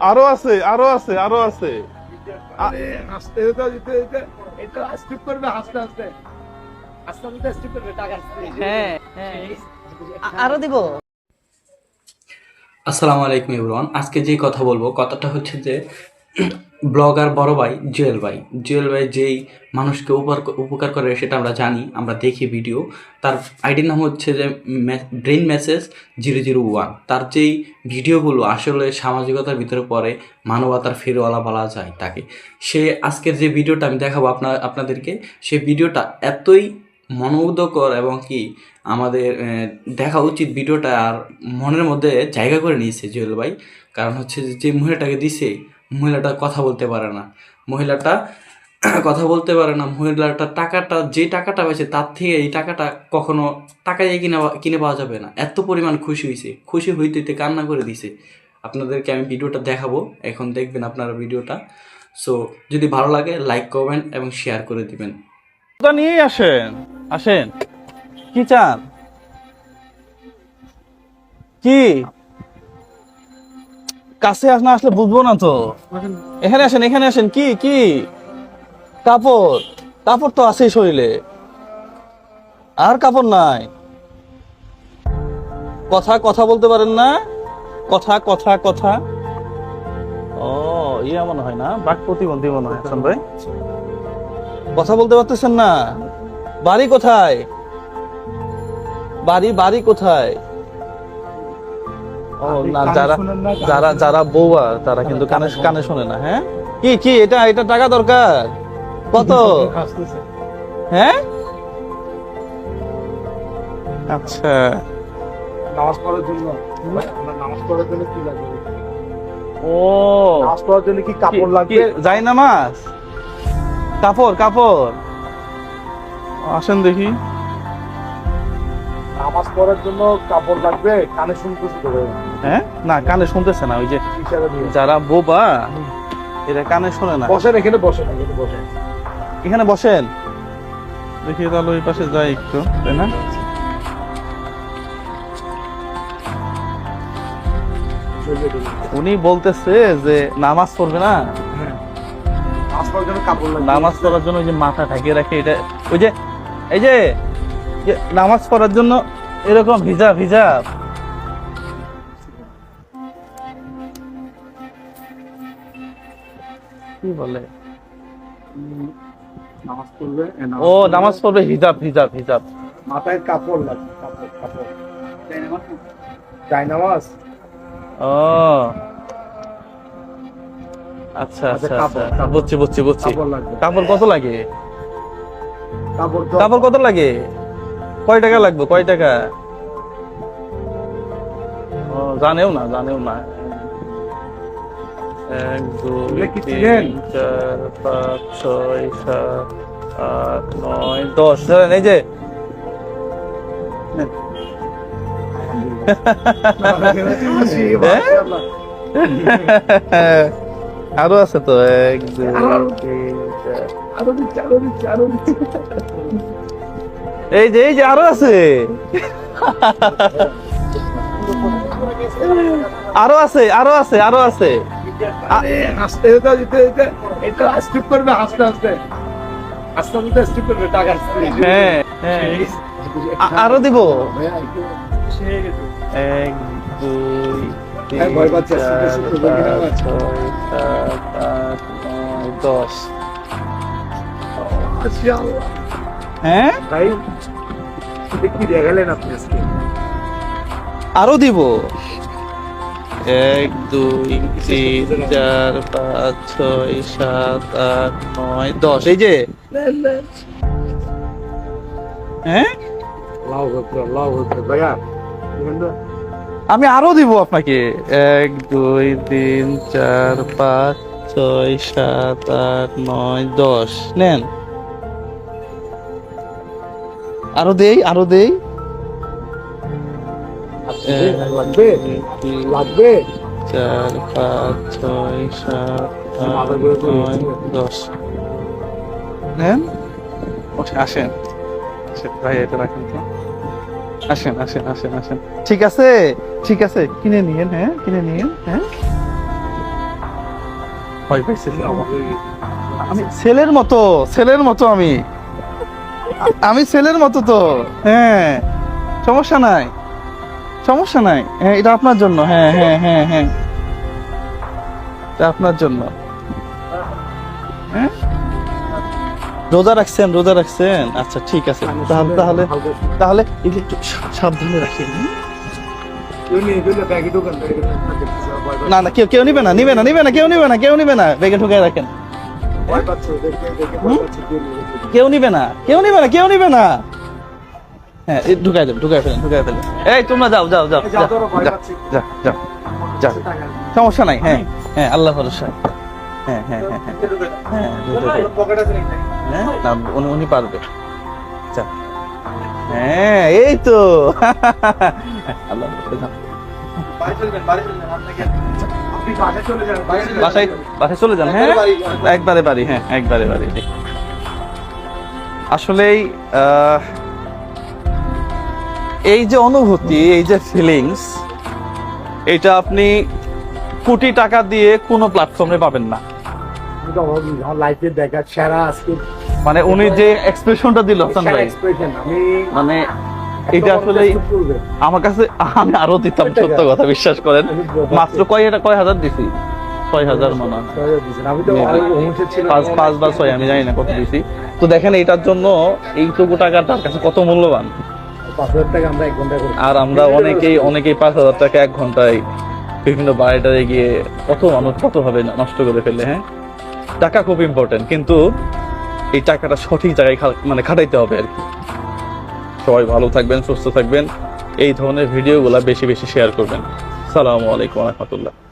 আরও আছে আরও আছে আরও আছে। হাসতে হতো দিতে দিতে এটা স্টিপ করবে হাসতে হাসতে। আস্তে আস্তে স্টিপ করবে টাকা হ্যাঁ হ্যাঁ। আরও দিব। আসসালামু আলাইকুম এভরিওয়ান। আজকে যে কথা বলব কথাটা হচ্ছে যে ব্লগার বড় ভাই জুয়েল ভাই। জুয়েল ভাই যেই মানুষকে উপকার উপকার করে সেটা আমরা জানি, আমরা দেখি ভিডিও। তার আইডির নাম হচ্ছে যে brain message zero zero one. তার যেই ভিডিওগুলো আসলে সামাজিকতার ভিতরে পড়ে, মানবতার ফেরওয়ালা বলা যায় তাকে। সে আজকের যে ভিডিওটা আমি দেখাবো আপনার আপনাদেরকে সেই ভিডিওটা এতই মনোমুগ্ধকর এবং কি আমাদের দেখা উচিত ভিডিওটা আর মনের মধ্যে জায়গা করে নিয়েছে জুয়েল ভাই। কারণ হচ্ছে যে মহিলাটাকে দিছে মহিলাটা কথা বলতে পারে না। মহিলাটা কথা বলতে পারে না। মহিলাটা টাকাটা, যে টাকাটা পেয়েছে তার থেকে এই টাকাটা কখনো টাকা দিয়ে কিনে কিনে পাওয়া যাবে না। এত পরিমাণ খুশি হয়েছে খুশি হইতে হইতে কান্না করে দিছে। আপনাদেরকে আমি ভিডিওটা দেখাবো। এখন দেখবেন আপনারা ভিডিওটা। সো যদি ভালো লাগে লাইক কমেন্ট এবং শেয়ার করে দিবেন। নিয়েই আসেন। আসেন। কি চান? কি? কাছে না আসলে বুঝব না তো। এখানে আসেন এখানে আসেন। কি কি? কাপড়। কাপড় তো আছেই শরীরে। আর কাপড় নাই। কথা কথা বলতে পারেন না? কথা কথা কথা। ও ইয়ে মনে হয় না? বাক প্রতিবন্ধী মনে হয়, হাসান ভাই। কথা বলতে পারতেছেন না? বাড়ি কোথায়? বাড়ি বাড়ি কোথায়? ও না যারা যারা তারা কিন্তু কানে কানে শোনে না হ্যাঁ? কি কি এটা এটা টাকা দরকার? কত? হ্যাঁ? আচ্ছা। নামাজ পড়ার জন্য। নামাজ পড়ার জন্য কি লাগবে? ও। নামাজ পড়ার জন্য কি কাপড় লাগবে? যাই নামাজ কাপড় কাপড়। আসেন দেখি। নামাজ পড়ার জন্য কাপড় লাগবে কানে শুনতেছে তো হ্যাঁ? না কানে শুনতেছে না ওই যে যারা বোবা এরা কানে শোনে না। বসেন এখানে বসেন এখানে বসেন। এখানে বসেন। দেখি তাহলে ওই পাশে যাই একটু তাই না? উনি বলতেছে যে নামাজ পড়বে না। নামাজ পড়ার জন্য নামাজ পড়ার জন্য ওই যে মাথা ঢাকিয়ে রাখে এটা ওই যে এই যে নামাজ পড়ার জন্য এরকম ভিজা ভিজা কি বলে? ও নামাজ পড়বে হিজাব হিজাব হিজাব। মাথায় কাপড় নামাজ ও। আচ্ছা আচ্ছা আচ্ছা। বুঝছি বুঝছি বুঝছি। কাপড় কত লাগে? কাপড় কত লাগে? কয় টাকা লাগবে? কয় টাকা? ও জানেও না জানেও না। এক দুই তিন চার পাঁচ ছয় সাত আট নয় দশ। ধরেন এই যে। হ্যাঁ? আরও আছে তো এক দুই তিন চার। আরও দিচ্ছে আরও দিচ্ছে আরও দিচ্ছে। এই যে এই যে আরও আছে। আরও আছে আরও আছে আরও আছে। এটা স্টিপ করবে আস্তে আস্তে স্টিপ করবে টাকা হ্যাঁ হ্যাঁ। আরও দিব। এক দুই তিন হ্যাঁ, চার পাঁচ দশ। মাশাআল্লাহ। হ্যাঁ? ভাই কি দেখালেন আপনি আজকে? আরও দিব। এক দুই তিন চার পাঁচ ছয় সাত আট নয় দশ। এই যে। হ্যাঁ? আমি আরও দিব আপনাকে। এক দুই তিন চার পাঁচ ছয় সাত আট নয় দশ। নেন। আরও দেই আরও দেই। লাগবে? লাগবে? চার পাঁচ ছয় সাত আট নয় দশ। নেন। আসেন। আসেন, ভাই এটা রাখেন তো। আসেন আসেন আসেন আসেন। ঠিক আছে ঠিক আছে। কিনে নিয়েন হ্যাঁ কিনে নিয়েন হ্যাঁ। ভয় পাইছেন আমি ছেলের মতো ছেলের মতো আমি। আমি ছেলের মতো তো। হ্যাঁ সমস্যা নাই। সমস্যা নাই। হ্যাঁ এটা আপনার জন্য। হ্যাঁ হ্যাঁ হ্যাঁ হ্যাঁ। এটা আপনার জন্য। হ্যাঁ? রোজা রাখছেন রোজা রাখছেন? আচ্ছা ঠিক আছে। তাহলে তাহলে তাহলে এগুলো একটু সাবধানে রাখেন। ব্যাগে ব্যাগে। না না কেউ কেউ নিবে না নিবে না নিবে না কেউ নিবে না কেউ নিবে না। বেগে ঢুকে রাখেন। কেউ নিবে না কেউ নিবে না কেউ নিবে না হ্যাঁ ঢুকাই দেন ঢুকাই ফেলেন ঢুকাই ফেলেন এই তোমরা যাও যাও যাও যাও, যাও, যাও, যাও যাও যাও সমস্যা নাই হ্যাঁ হ্যাঁ আল্লাহ ভরসা হ্যাঁ হ্যাঁ হ্যাঁ হ্যাঁ হ্যাঁ? হ্যাঁ না উনি উনি পারবে যা হ্যাঁ এই তো আল্লাহ। বাসায় বাসায় চলে যান হ্যাঁ একবারে বাড়ি হ্যাঁ একবারে বাড়ি আসলেই এই যে অনুভূতি এই যে ফিলিংস এটা আপনি কোটি টাকা দিয়ে কোনো প্ল্যাটফর্মে পাবেন না। আমার আমার লাইফে দেখা সেরা আজকে। মানে উনি যে এক্সপ্রেশনটা দিল হাসান সেরা ভাই মানে এটা আসলে আমার কাছে আমি আরও দিতাম সত্য কথা বিশ্বাস করেন। মাত্র কয় এটা কয় হাজার দিছি? ছয় হাজার। পাঁচ পাঁচ ছয়, আমি কত তো দেখেন এটার জন্য কাছে কত মূল্যবান? অনেকেই পাঁচ হাজার টাকা এক ঘন্টায় বিভিন্ন বাড়িটারে গিয়ে কত মানুষ কত ভাবে নষ্ট করে ফেলে হ্যাঁ? টাকা খুব ইম্পর্টেন্ট কিন্তু এই টাকাটা সঠিক জায়গায় মানে খাটাইতে হবে আর কি। সবাই ভালো থাকবেন, সুস্থ থাকবেন। এই ধরনের ভিডিওগুলো বেশি বেশি শেয়ার করবেন। সালামু আলাইকুম রহমতুল্লাহ।